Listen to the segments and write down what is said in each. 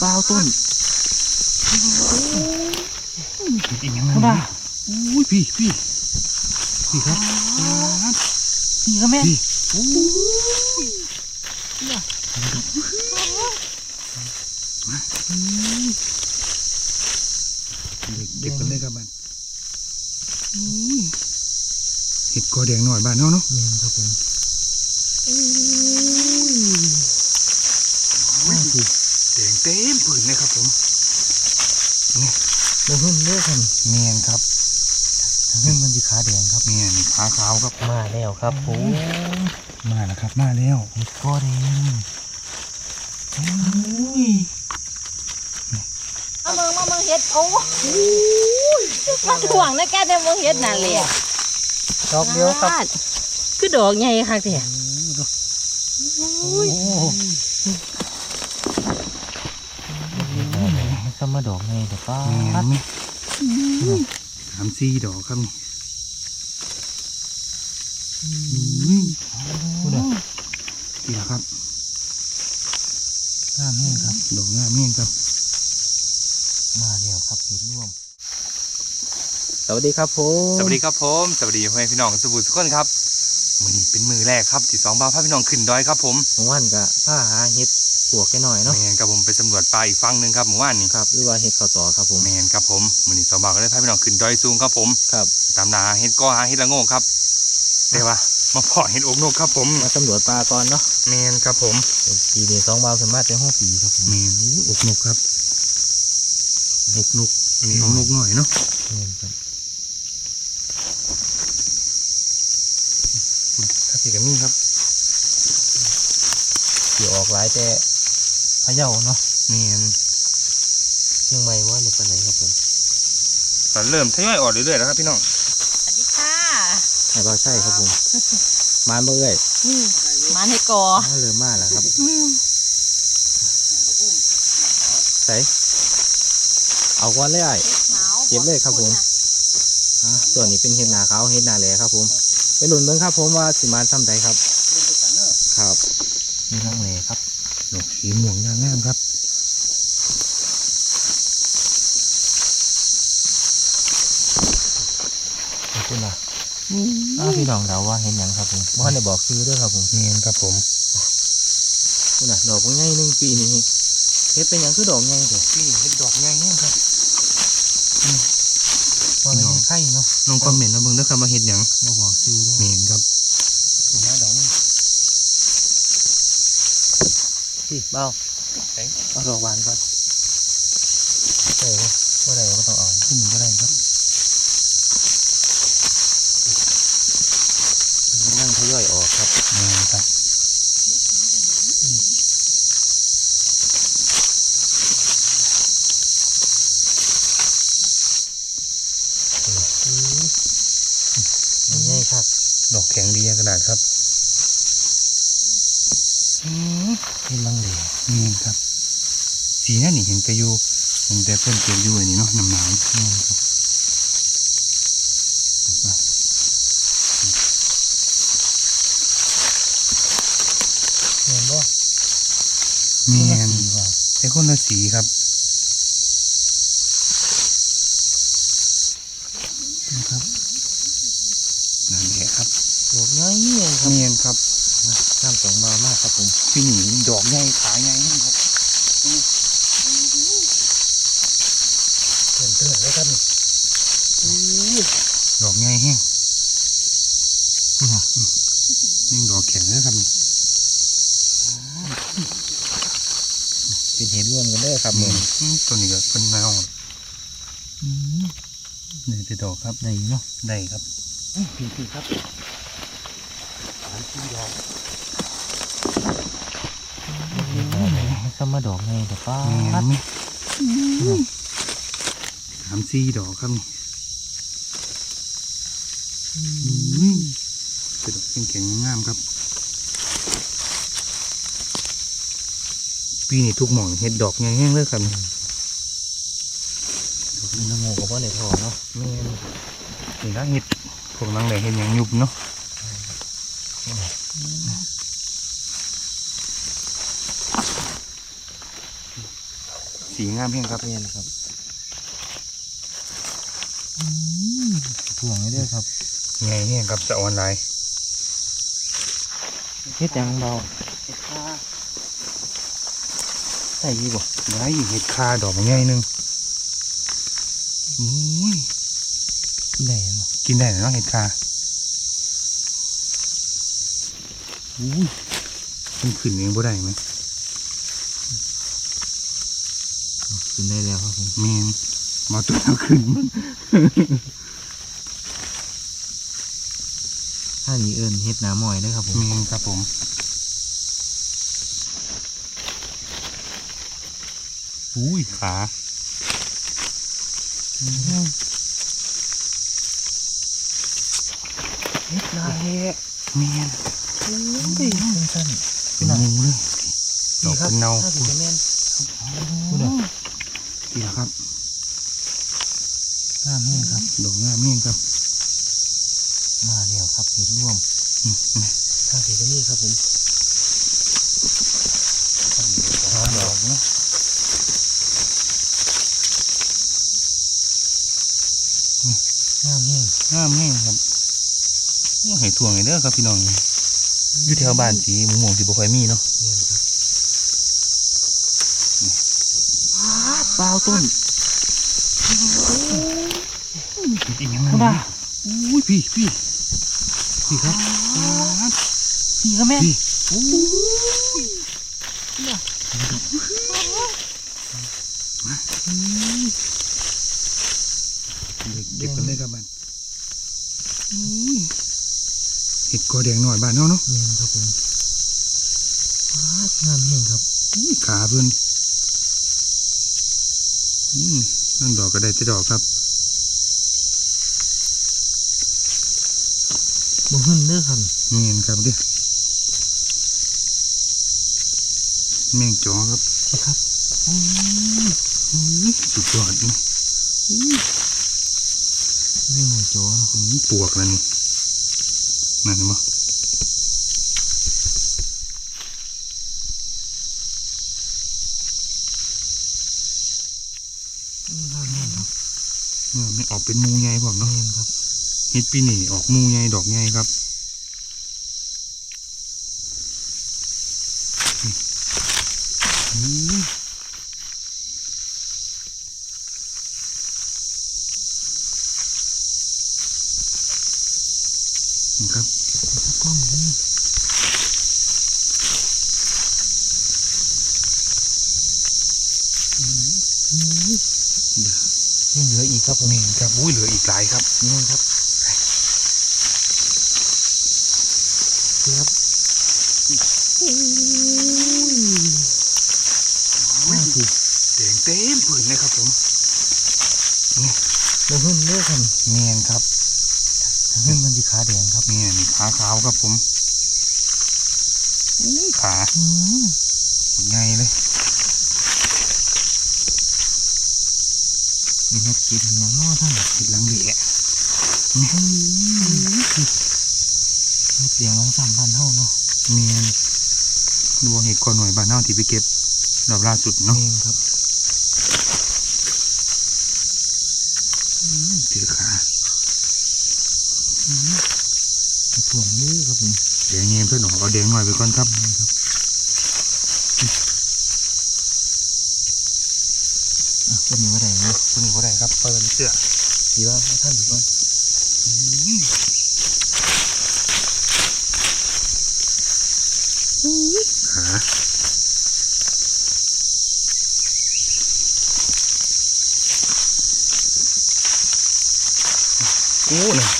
เปล่าต้นอีกอย่างนึงข้างหน้าอุ้ยพี่พี่พี่ครับนี่ก็แม่พี่โอ้ยเด็กเก็บกันเลยครับบ้านอุ้ยเห็ดกอแดงหน่อยบ้านเนาะเนาะเย็นครับผมโอ้ยมาสิ แดงเต็มผืนเลยครับผม เราเพิ่มเลือกกันเมียนครับทางนี้มันจะขาแดงครับเมียนนี่ขาขาวครับมาแล้วครับผมมาแล้วครับมาแล้วเห็ดก้อแดงโอ้ยมาเมืองมาเมืองเฮ็ดโอ้ยมาถ่วงนะแกในเมืองเฮ็ดนั่นเลยดอกเดียวครับคือดอกใหญ่ค่ะเถี่ยโอ้โมาดอกไงเดี๋ยวป้าเมียดไหมสามสี่ดอกครับนี่อุ้ยพูดเลยนี่แหละครับน้ำแห้งครับ ดอกงามเมียครับ มาแล้วครับเห็ดร่วม สวัสดีครับผม สวัสดีครับผม สวัสดีพ่อแม่พี่น้องสบู่ทุกคนครับมือนี้เป็นมือแรกครับที่สองบ่าพาพี่น้องขึ้นดอยครับผมผมว่านกะผ้าหาเห็ด ปวกแกหน่อยเนาะแมนครับผมไปสำรวจป่าอีกฝั่งหนึ่งครับหมู่บ้านนี่ครับหรือว่าเห็ดข้าวต่อครับผมแมนครับผมมือนี้สองบ่าวก็ได้พาพี่น้องขึ้นดอยสูงครับผมครับตามนาเห็ดก็หาเห็ดละโงกครับแต่ว่ามาเพาะเห็ดอกนกครับผมมาสำรวจปลาก่อนเนาะแมนครับผมเป็นปีนี้สองบาวสามารถเป็นห้องปีครับผมแมนอู้อกนกครับอกนกอันนี้อกนกหน่อยเนาะเห็นครับถ้าสีกับมีครับเกี่ยวออกหลายแต่พะเยาเนาะแมนเชียงใหม่ว่าเนี่ยปานไหนครับผมตอนเริ่มทยอยออกเรื่อยๆแล้วครับพี่น้องสวัสดีค่ะให้เราใช่ครับผมมาเมื่อยอืมมาให้กอมาเริ่มมาแล้วครับอืมใส่เอาก้อนเลยไอ้หนาวเก็บเลยครับผมอะส่วนนี้เป็นเห็ดหนาขาวเห็ดหนาแหลครับผม ไปหลุนเบิ้งครับผมว่าสิมานซ้ำใดครับ ครับนี่ลังเลครับ ดอกสีม่วงย่างงามครับขอบคุณนะอ้าวพี่น้องเดาว่าเห็นหยังครับผมบ่ทันได้บอกซื้อด้วยครับผมแมนครับผมคุณน่ะดอกง่ายหนึ่งปีนี้เฮ็ดเป็นหยังคือดอกง่ายเถอะพี่เห็ดดอกย่างงามครับตอนนี้นไข่เนาะลองคอมเมนต์มาเบิ่งเด้อครับมาเห็ดหยังบ่บอกซื้อด้วยแมนครับ ถูกไหมดอกนี่ พี่เบาเอาดอกหวานก่อนใส่เลยว่าใดก็ต้องเอาขึ้นหนึ่งก็ได้ครับ นั่งทยอยออกครับ แมนครับ ง่ายครับ ดอกแข็งดีขนาดครับ เห็นลังเลแมนครับ สีนั่นนี่เห็นกระยูเห็นแต่เพิ่นเก็บอยู่อันนี้เนาะน้ำหนาวแม่นครับเห็นบ่แมนสีว่าแต่คนละสีครับนะครับนั่นแหละครับดอกง่ายเงี้ยครับแมนครับ น้ำสองมามากครับผมพี่หนีดอกใหญ่ขาใหญ่ครับเตือนเตือนเลยครับดอกใหญ่แห้งนี่นะนี่ดอกแข็งเลยครับเป็นเห็ดร่วมกันเด้อครับอืผมมตัวนี้ก็เป็นแนวนี่จะดอกครับได้เนาะได้ครับพี่พี่ครับสมาดอก ไงเดี๋ยวป้าแม่ดนไหมสามสี่ดอกครับนี่อืมเป็นดอกแข็งๆงามครับ ปีนี้ทุกหม่องเห็ดดอกใหญ่แห้งเลยครับมีน้ำมูกกับว่าในท่อเนาะแม่นนี่นะเห็ดพวกนังแหล่เห็ดหยังยุบเนาะ สีงามเพียงครับเมียนครับถ่วงให้ด้วยครับไงเนี่ยครับจะออนไลน์เฮ็ดหยังเบาใส่ยี่บ่ได้เห็ดคาดอกมันใหญ่หนึงอุ้ยได้เนาะกินได้เนาะเห็ดคาอุ้ยมันขึ้นเองบ่ได้ไหม กินได้แล้วครับผมเมนมาตัวเอาขึ้นถ้านี้เอิญเฮ็ดหน้ำมอยเด้อครับผมเมนครับผมอุ้ยขาเฮ็ดนาแฮะเมนอุ้ยสั้นเป็นงูเลยดอกเป็นเนาถ้าสิจะแม่ นพูดเลยนี่นะครับงามแห้งครับดอกงามเม่นครับ มาแล้วครับเห็ดร่วมอืมนี่ถ้าสิจะนี่ครับผมหาดอกเนาะงามแห้งงามแห้งครับโอ้ให้ถ่วงไงเด้อครับพี่น้องอยู่แถวบ้านสีหมูหมวงสีบ่ค่อยมีเนาะ เมียนครับเปล่าต้นอีกอย่างหนึงเข้ามาอุ้ยพี่พี่พี่ครับนี่ก็แม่นพี่อู้ยเก็บกันเลยครับบ้านอุ้ยเห็ดกอแดงหน่อยบ้านเนาะเนาะเมียนครับผมว้างามแห้งครับอุ้ยขาเพิ่นอืม นั่นดอกก็ได้แต่ดอกครับบ่หึ่นเด้อครับเมียนครับเดิแมงจอครับนะครับโอ้ยอุ้ยสุดยอดนี่อุ้ยไม่เหมือนโจ้เนาะอืมปวกแล้วนี่นั่นเห็นบ่งามแห้งครับ เออไม่ออกเป็นหมูใหญ่ผมเนาะเมียนครับเฮ็ดปีนี่ออกหมูใหญ่ดอกใหญ่ครับอืมนี่ครับ กล้องนี่ ยังเหลืออีกครับผมนี่ครับอุ้ยเหลืออีกหลายครับนี่ครับนี่ครับว้าวสิแดงเต็มผืนเลยครับผมเราหึ่นเลือกกันเมียนครับทางหึ่นมันสีขาแดงครับเมียนนี่ขาขาวครับผมอุ้ยขาอืม ใหญ่เลย มีนักกินอย่างน้อ ท่านเห็ดหลังเหละมีเสียงของสามพันเท่าเนาะเมียนดูว่าเห็ดก่อนหน่วยบ้านเฮาที่ไปเก็บรอบล่าสุดเนาะเองครับเจอขาถ่วงมือครับผมแดงเงี้ยเพื่อนหนอเอาแดงหน่อยไปก่อนครับนี่ครับอะตัวนี้ว่าไงเนี่ยตัวนี้ก็ได้ครับเพราะมันเสื้อ ดีว่าท่านถือว่าขาโอ้น่ะ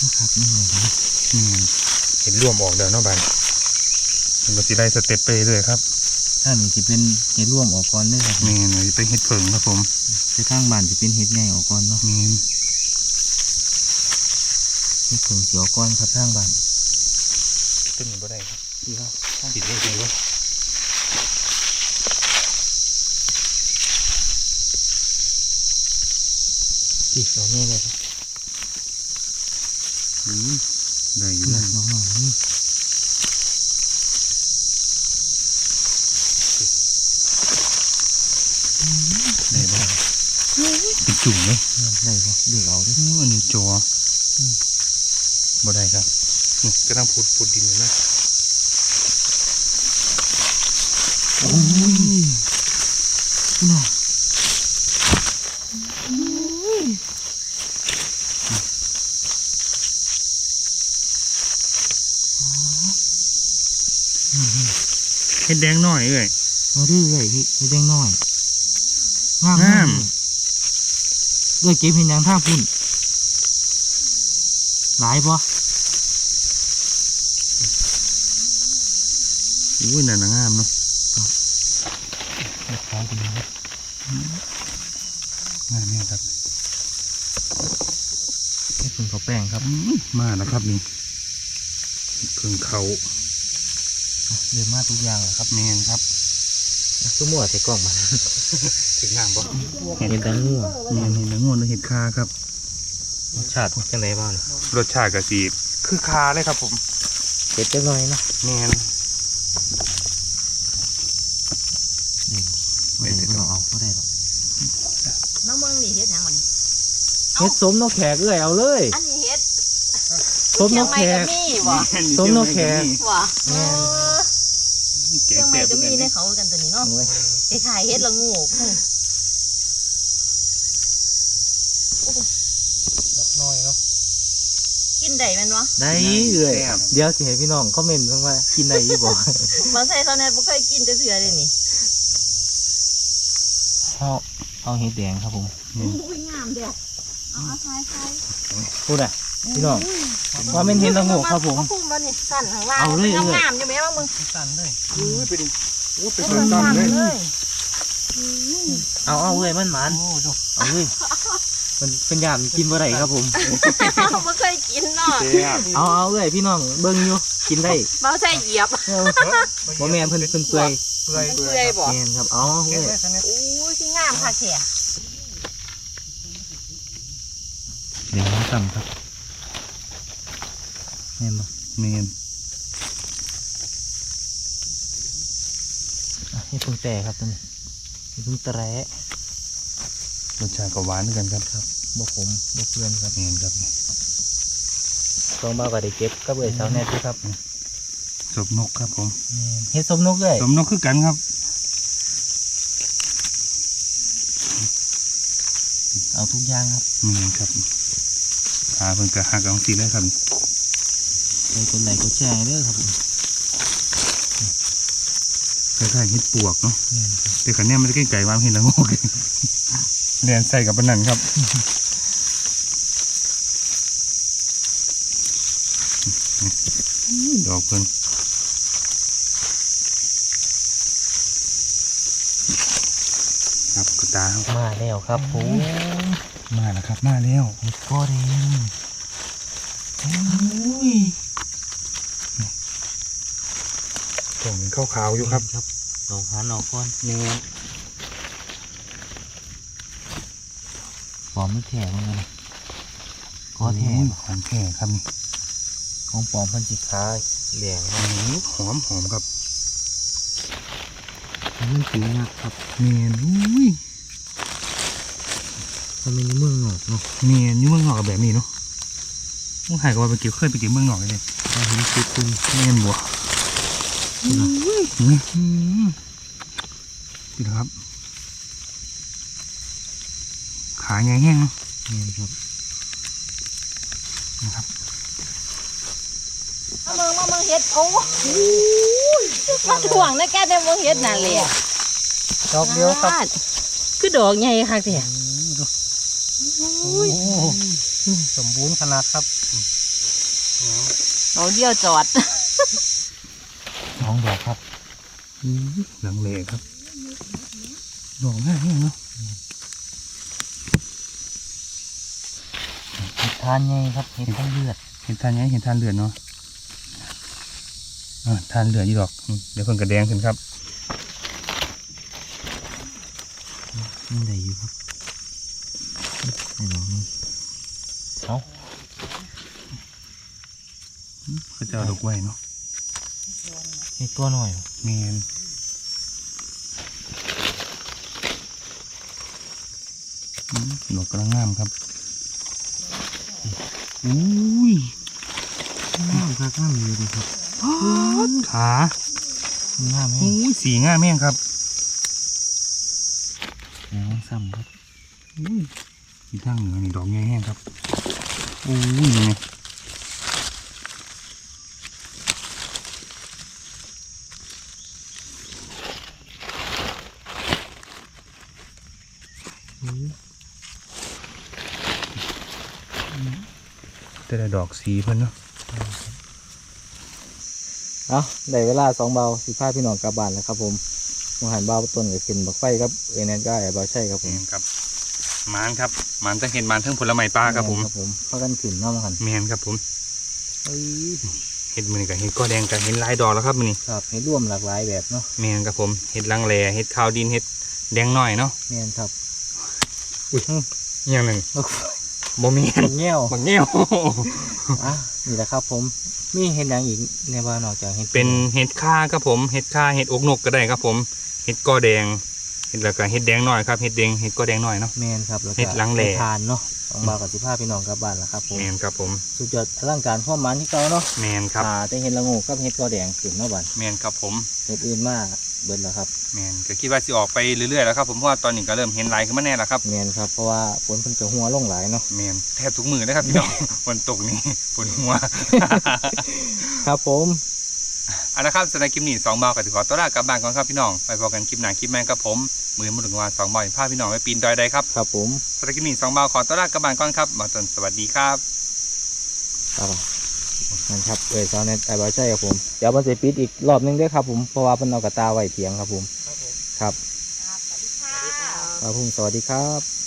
นะครับนี่เลยนะอืมเห็นรวมออกเดี๋ยวเนาะบ้านมันก็สิได้สเต็ปไปเลยครับ ถ้านี่จะเป็นเห็ดร่วมออกก่อนเลยครับเมนไปเห็ดเผิงครับผมไปข้างบ้านจะเป็นเห็ดใหญ่ออกก่อนเนาะเมนเห็ดผงเขียวก่อนครับข้างบ้านต้นนี้บ่ได้ครับดีครับติดเลยติดเลยดีดอกนี้เลยครับอืมได้อยู่หนันะกน้องหน่อยนี่ เป็น จุ่มเลยได้ปะเลือกเอาดิอื้ออันนี้จออบ่ได้ครับนี่กำลังพูดพูดดินอยู่นะโอ้ยน่าเห็ดแดงหน่อยเอ้ยมาดื้อเลยพี่ไม่แดงน้อยงาม งาม เลือกเก็บเห็นยังท่าพุ่นหลายปะอุ้ยน่าหนังงามเนาะเลือกของคุณนะงามเนี่ยครับให้คุณเขาแป้งครับอื้อมาแล้วครับนี่เพิ่งเขาเลือกมาทุกอย่างเลยครับแมนครับซุ้มหัวใส่กล่องมั นถึงงามบ่เห็นดังงัวแมนเห็นแล้วงวนเลยเห็ดคาครับ รสชาติจังไรบ้างรสชาติกะสีคือคาเลยครับผมเผ็ดจังหน่อยเนาะแมนไม่ได้ก็เอาไม่ได้หรอกน้องเมืองนี่เฮ็ดหยังวะนี่เฮ็ดสมนกแขกเอ้ยเอาเลยอันนี้เฮ็ดสมนกแขเชียงกใหม่ก็มีบ่สมนกแขกบ่แม่นเออแกเชียงงใหแสม่บก็เหมือนมีกันในนะเขากันตัวนี้เนาะเอาไว้ไอ้ขายเฮ็ดละงูอืม ดอกน้อยเนาะ กิน ได้แม่นวะได้เอ้ยเดี๋ยวสิให้พี่น้องคอมเมนต์เพิ่งว่ากินได้อีบ่ บางไสเขาเนี่ยบ่เคยกินแต่เถื่อเลยนี่เอาเอาเห็ดแดงครับผมอุ้ยงามเด้อเอาเอาทายทายพูดอะพี่น้องว่าเป็นเห็ดละโงกครับผมเขาพุ่มบ่นี่สั่นข้างล่างเอาเลย งามเลยงามๆอยู่แม่ว่ามึงสั่นเลยอุ้ยไปดิอุ้ยไปเอสั่อนสั่นๆเลยเลย เอาเอาเลยมันหมันเอาเลย มันเป็นยามกินบ่ได้ครับผมบ่เคยกินเนาะแซ่บเอาเอาเลยพี่น้องเบิ่งอยู่กินได้เบาใส่เหยียบเอาบ่แม่นเพิ่นเพิ่นเปื่อยเปื่อยมันเปื่อยบ่แม่นครับเอาเอาเลยอู้ยที่งามค่ะแท้เดี๋ยวน้ำต่ำครับแม่นบ่แมนอะให้เพิ่งแต่ครับตัวนี้ให้เพิ่งแตะ รสชาติก็หวานเหมือนกันครับครับบ่ขมบ่เปื่อนครับแมนครับต้องมาก็ได้เก็บกับเอ้ยสาวแน่ที่ครับศพนกครับผมแม่นเฮ็ดสมนกเลยศพนกคือกันครับ เอาทุกอย่างครับแมนครับขาเพิ่นกระหักเอาสีเลยครับไปกดไลค์กดแชร์ให้เด้อครับผมคล้ายๆเห็ดปวกเนาะแม่นครับแต่ขันเนี้ยมันจะใกล้ๆวางเห็นละโงก เรียนใส่กับปานนันครับดอกเพิ่นครับกระตาครับมาแล้วครับผมมาแล้วครับมาแล้วเฮ็ดก็แดงอุ้ยกล่องเป็นขาวๆอยู่ครับครับลองหาหนอกก่อนนี่ป อมไม่แท้เหมือนกันนะก็แท้ของแท้ครับนี่ของปลอมเพันสิค้าเหลี่ยงอื้อหือหอมหอมครับมันผิวหนักครับเมียนอุ้ยมันเป็นในเมืองนอกเนาะเมียนอยู่เมืองนอกกับแบบนี้เนาะมึงหายกับว่าไปเกี่ยวเคยไปเกี่ยวเมืองนอกเลยเราเห็นคลิปคุณเมียนบัวนี่นี่ครับ ขาใหญ่แห้งเนาะเนี่ยครับนะครับมาเมืองมาเมืองเฮ็ดโอ้ยมาถ่วงนะแกในเมืองเฮ็ดนั่นแหละดอกเดียวครับ คือดอกใหญ่ค่ะแท้อุ้ยสมบูรณ์ขนาดครับดอกเดียวจอดน้องดอกครับหลังเลครับดอกง่ายแห้งเนาะ เห็ด ทานไงครับเห็ดทั้งเลือดเห็นทานยังเห็นทานเลือดเนาะอ่าทานเลือดยี่ดอกอืมเดี๋ยวเพิ่นกระแดงขึ้นครับนี่ได้อยู่ครับไอ้ดอกนี้เอาเขาจะเอาดอกไว้เนาะเห็ดตัวหน่อยเมนอืมดอกกำลังงามครับ อุ้ยงามครับงามเลยดีครับขางามแห้งอุ้ยสีงามแม่งครับแห้งซ้ำครับอุ้ยที่ทางเหนือนี่ดอกใหญ่แห้งครับอุ้ยนี่ไง แต่ละดอกสีเพิ่นเนาะเอาได้เวลาสองเบาสิพาพี่น้องกลับบ้านแล้วครับผมมหันเบาต้นก็ขึ้นบักไฟครับเอเนนก็ไอ้เบาใช่ครับผมเองครับมานครับมานจะเห็นมานทั้งผลไม้ปลาครับผมครับผมพากันขึ้นเนาะมหันแมนครับผมเอ้ยเห็ดมือนี่กับเห็ดก้อแดงกับเห็ดลายดอกแล้วครับมือนี่ครับให้ร่วมหลากหลายแบบเนาะแมนครับผมเห็ดลังแลเห็ดขาวดินเห็ดแดงหน่อยเนาะแม่นครับอหย่างหนึ่ง บักบ่มีบักแง่วบางเงี้ยวอะนี่แหละครับผมมีเห็นอย่างอีกในบ้านนอกจากเห็ดเป็นเห็ดข่าครับผมเห็ดข่าเห็ดอกนกก็ได้ครับ ผมเห็ดก้อแดงเห็ดแล้วก็เห็ดแดงหน่อยครับเห็ดแดงเห็ดก้อแดงหน่อยเนาะ แมนครับแล้วก็เฮ็ดหลังแหล่ทานเนาะของบาวกับสิพาพี่น้องกลับบ้านแล้วครับผมแมนครับผมสุดยอดพลังการข้อมันที่เก่าเนาะแมนครับอ่าแต่เห็ดละโงูกับเห็ดกอแดงขึ้นเนาะบ้านแมนครับผมเห็ดอื่นมาก เบิดแล้วครับแมนก็คิดว่าสิออกไปเรื่อยๆแล้วครับผมเพราะว่าตอนนี้ก็เริ่มเห็นลายขึ้นมาแน่แล้วครับแมนครับเพราะว่าฝนเพิ่นจะหัวลงหลายเนาะแมนแทบทุกมือนะครับพี่น้อง ฝนตกนี่ฝนหัวครับผมเอาละครับสำหรับคลิปนี้สองเบากับถือขอตัวลากลับบ้านก่อนครับพี่น้องไปพบกันคลิปหน้าคลิปแม่งกับผมมือมือถึงวันสองเบาพาพี่น้องไปปีนดอยใดครับครับผมสำหรับคลิปนี้สองเบาขอตัวลากลับบ้านก่อนครับมาจนสวัสดีครับครับ นั่นครับเออซาวเน็ตไอ้บอยใช่ครับผม เดี๋ยวมันจะปิดอีกรอบหนึงด้วยครับผม เพราะว่าเพิ่นเอากระตาไว้เพียงครับผม ครับ ครับผมสวัสดีครับ